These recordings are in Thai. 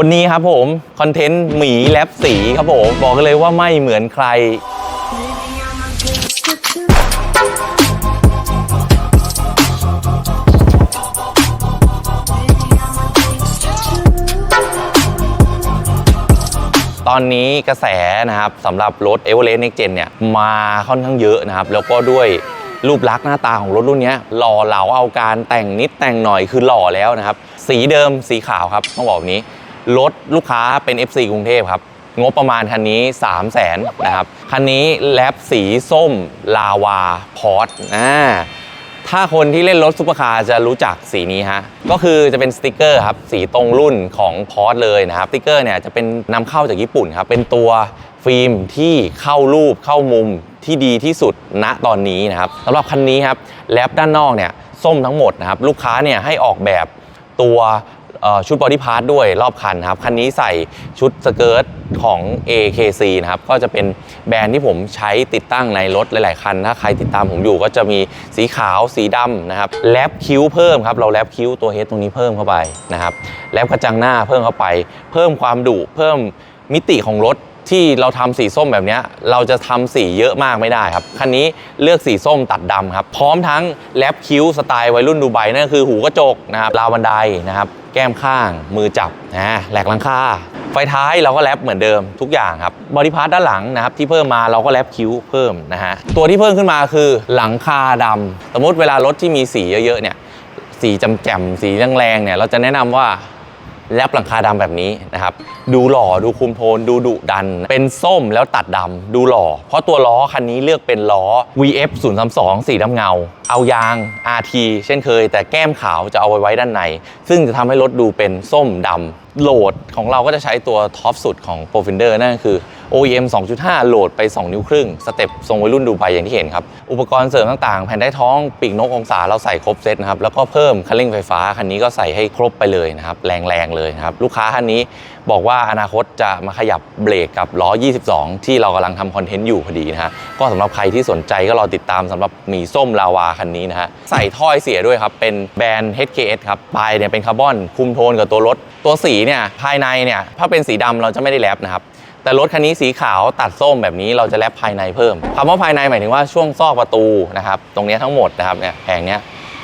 วันนี้ครับผมคอนเทนต์หมีแลบสีครับผมบอกเลยว่าไม่เหมือนใคร ตอนนี้กระแสนะครับสำหรับรถ e v e r e s t Next Gen เนี่ยมาค่อนข้างเยอะนะครับ แล้วก็ด้วยรูปลักษณ์หน้าตาของรถรุ่นนี้หล่อเหลาเอาการแต่งนิดแต่งหน่อยคือหล่อแล้วนะครับ สีเดิมสีขาวครับ ต้องบอกแบบนี้ รถลูกค้าเป็น FC กรุงเทพครับ งบประมาณคันนี้ 3 0 0แสนนะครับ คันนี้แลบสีส้มลาวาพอร์ตอ่าถ้าคนที่เล่นรถซุปเปอร์คาร์จะรู้จักสีนี้ฮะ ก็คือจะเป็นสติกเกอร์ครับ สีตรงรุ่นของพอร์ตเลยนะครับสติกเกอร์เนี่ยจะเป็นนำเข้าจากญี่ปุ่นครับ เป็นตัวฟิล์มที่เข้ารูปเข้ามุมที่ดีที่สุดณตอนนี้นะครับสำหรับคันนี้ครับแลบด้านนอกเนี่ยส้มทั้งหมดนะครับ ลูกค้าเนี่ยให้ออกแบบตัว ชุดบอดี้พาร์ทด้วยรอบคันครับ คันนี้ใส่ชุดสเกิร์ตของ AKC นะครับ ก็จะเป็นแบรนด์ที่ผมใช้ติดตั้งในรถหลาย ๆ คัน ถ้าใครติดตามผมอยู่ก็จะมีสีขาวสีดำนะครับ แลบคิ้วเพิ่มครับ เราแลบคิ้วตัวเฮดตรงนี้เพิ่มเข้าไปนะครับ แลบกระจังหน้าเพิ่มเข้าไป เพิ่มความดุ เพิ่มมิติของรถ ที่เราทำสีส้มแบบนี้เราจะทำสีเยอะมากไม่ได้ครับคันนี้เลือกสีส้มตัดดำครับพร้อมทั้งแลบคิ้วสไตล์วัยรุ่นดูไบนั่นคือหูกระจกนะครับราวบันไดนะครับแก้มข้างมือจับนะแหลกลังคาไฟท้ายเราก็แลบเหมือนเดิมทุกอย่างครับบอดี้พาร์ทด้านหลังนะครับที่เพิ่มมาเราก็แลบคิ้วเพิ่มนะฮะตัวที่เพิ่มขึ้นมาคือหลังคาดำสมมติเวลารถที่มีสีเยอะๆเนี่ยสีจำแจ่มสีแรงๆเนี่ยเราจะแนะนำว่า แลบหลังคาดำแบบนี้นะครับ ดูหล่อดูคุมโทน ดูดุดัน เป็นส้มแล้วตัดดำดูหล่อ เพราะตัวล้อคันนี้เลือกเป็นล้อ VF 0 3 2สีดำเงา เอายาง RT เช่นเคย แต่แก้มขาวจะเอาไว้ไว้ด้านใน ซึ่งจะทำให้รถดูเป็นส้มดำโหลดของเราก็จะใช้ตัวท็อปสุดของ p r o f i n d e r นั่นก็คือ OEM 2.5 โหลดไป 2 นิ้วครึ่ง สเต็ปทรงวัยรุ่นดูไปอย่างที่เห็นครับ อุปกรณ์เสริมต่างๆ แผ่นได้ท้องปีกนกองศาเราใส่ครบเซตนะครับ แล้วก็เพิ่มคันเร่งไฟฟ้า คันนี้ก็ใส่ให้ครบไปเลยนะครับ แรงๆเลยนะครับ ลูกค้าคันนี้บอกว่าอนาคตจะมาขยับเบรกกับล้อ 22 ที่เรากำลังทำคอนเทนต์อยู่พอดีนะฮะก็สำหรับใครที่สนใจก็รอติดตามสำหรับมีส้มลาวาคันนี้นะฮะใส่ถ้อยเสียด้วยครับเป็นแบรนด์ HKS ครับปลายเนี่ยเป็นคาร์บอนคุมโทนกับตัวรถตัวสีเนี่ยภายในเนี่ยถ้าเป็นสีดำเราจะไม่ได้แรปนะครับ แต่รถคันนี้สีขาวตัดส้มแบบนี้เราจะแรปภายในเพิ่มคำว่าภายในหมายถึงว่าช่วงซอกประตูนะครับตรงนี้ทั้งหมดนะครับเนี่ยแผงเนี้ย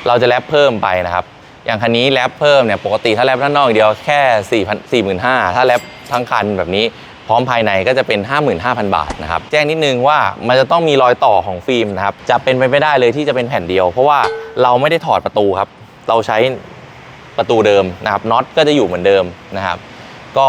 เราจะแรปเพิ่มไปนะครับ อย่างคันนี้แรปเพิ่มเนี่ยปกติถ้าแรปด้านนอกเดียวแค่4 0 0 0 45,000ถ้าแรปทั้งคันแบบนี้พร้อมภายในก็จะเป็น 55,000 บาทนะครับ แจ้งนิดนึงว่ามันจะต้องมีรอยต่อของฟิล์มนะครับ จะเป็นไปไม่ได้เลยที่จะเป็นแผ่นเดียว เพราะว่าเราไม่ได้ถอดประตูครับ เราใช้ประตูเดิมนะครับน็อตก็จะอยู่เหมือนเดิมนะครับ ก็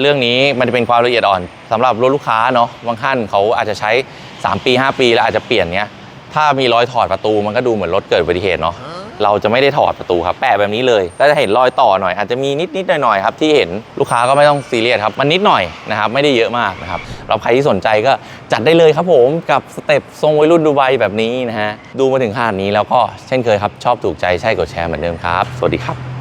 เรื่องนี้มันจะเป็นความละเอียดอ่อนสำหรับรถลูกค้าเนาะบางท่านเขาอาจจะใช้ 3 ปี 5 ปีแล้วอาจจะเปลี่ยนเนี้ยถ้ามีรอยถอดประตูมันก็ดูเหมือนรถเกิดอุบัติเหตุเนาะเราจะไม่ได้ถอดประตูครับแปะแบบนี้เลยก็จะเห็นรอยต่อหน่อย อาจจะมีนิดนิดๆหน่อยหน่อยๆครับที่เห็นลูกค้าก็ไม่ต้องซีเรียสครับมันนิดหน่อยนะครับไม่ได้เยอะมากนะครับเราใครที่สนใจก็จัดได้เลยครับผมกับสเต็ปทรงวัยรุ่นดูไบแบบนี้นะฮะดูมาถึงขนาดนี้แล้วก็เช่นเคยครับชอบถูกใจใช่กดแชร์เหมือนเดิมครับ สวัสดีครับ